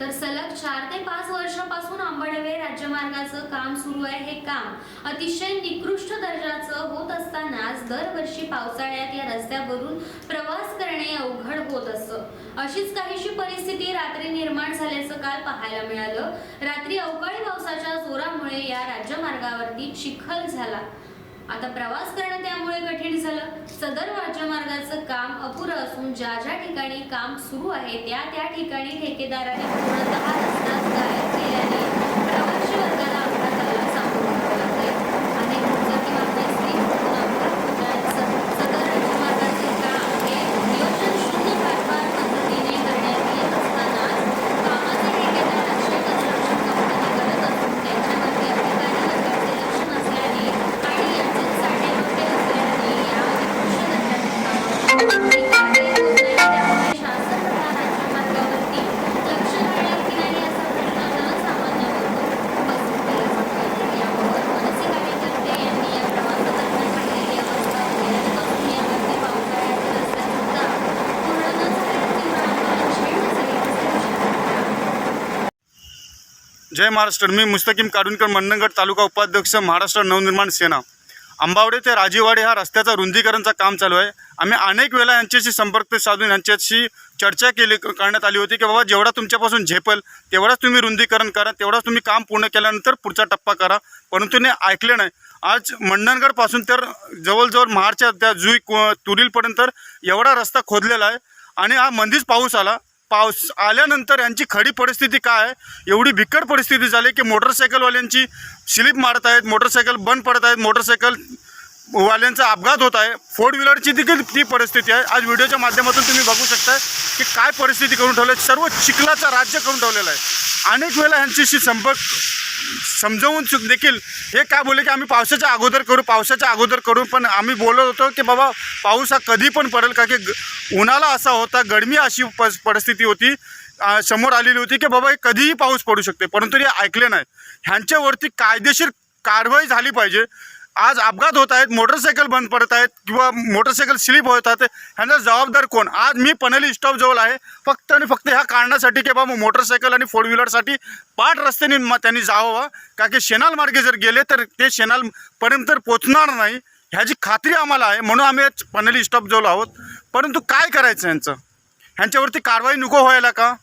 तर सलग चार ते पाच वर्षापासून आंबडवे राज्यमार्गाचं काम सुरू आहे हे काम अतिशय निकृष्ट दर्जाचं होत असतानाच दरवर्षी पावसाळ्यात या रस्त्यावरून प्रवास करणे अवघड होत असतं अशीच काहीशी परिस्थिती रात्री निर्माण झाल्याचं काल पाहायला मिळालं. रात्री अवकाळी पावसाच्या जोरामुळे या राज्यमार्गावरती चिखल झाला. आता प्रवास करणं त्यामुळे कठीण झालं. सदर राज्यमार्गाचं काम अपुरं असून ज्या ज्या ठिकाणी काम सुरू आहे त्या त्या ठिकाणी ठेकेदाराने पूर्णतः जय महाराष्ट्र. मी मुस्तकीम काडुणकर मंडणगड तालुका उपाध्यक्ष महाराष्ट्र नवनिर्माण सेना. अंबावडे ते राजीवाडे हा रस्त्याचा रुंदीकरणचा काम चालू आहे. आम्ही अनेक वेळा यांच्याशी संपर्क साधून यांच्याशी चर्चा केली करण्यात आली होती की बाबा जेवढा तुमच्यापासून झेपल तेवढाच तुम्ही रुंदीकरण करा तेवढाच तुम्ही काम पूर्ण केल्यानंतर पुढचा टप्पा करा. परंतु ते ऐकले नाही. आज मंडणगडपासून तर जवळजवळ महाडच्या त्या जुई कु- तुरीलपर्यंत एवढा रस्ता खोदलेला आहे. आणि हा मंदीच पाऊस आला. पाऊस आल्यानंतर यांची खडी परिस्थिती काय आहे? एवढी बिकट परिस्थिती झाली की मोटरसायकलवाल्यांची स्लिप मारत आहेत मोटरसायकल बंद पडत आहेत मोटरसायकल वाल्यांचा अपघात होत आहे. फोर व्हीलरची देखील ती परिस्थिती आहे. आज व्हिडिओच्या माध्यमातून तुम्ही बघू शकताय की काय परिस्थिती करून ठेवलं आहे. सर्व चिखलाचं राज्य करून ठेवलेलं आहे. अनेक वेळा यांच्याशी संपर्क समजवून चुक देखील हे काय बोलले की आम्ही पावसाच्या अगोदर करू पावसाच्या अगोदर करू पण आम्ही बोलत होतो की बाबा पाऊस हा कधी पण पडेल का की उन्हाला उन्हाळा असा होता गरमी अशी प परिस्थिती होती समोर आलेली होती की बाबा हे कधीही पाऊस पडू शकते परंतु हे ऐकले नाही. ह्यांच्यावरती कायदेशीर कारवाई झाली पाहिजे आज अपघात होत आहेत मोटरसायकल बंद पडत आहेत किंवा मोटरसायकल स्लिप होत आहेत ह्यांचा जबाबदार कोण? आज मी पनली स्टॉप जवळ आहे. फक्त आणि फक्त ह्या कारणासाठी की बाबा मोटरसायकल आणि फोर व्हीलरसाठी पाठ रस्त्याने मग त्यांनी जावं. का की शेनाल मार्गे जर गेले तर ते शेनालपर्यंत पोचणार नाही. ह्याची खात्री आम्हाला आहे. म्हणून आम्ही आज पनवेली स्टॉप जवळ आहोत. परंतु काय करायचं यांचं? ह्यांच्यावरती कारवाई नको व्हायला का?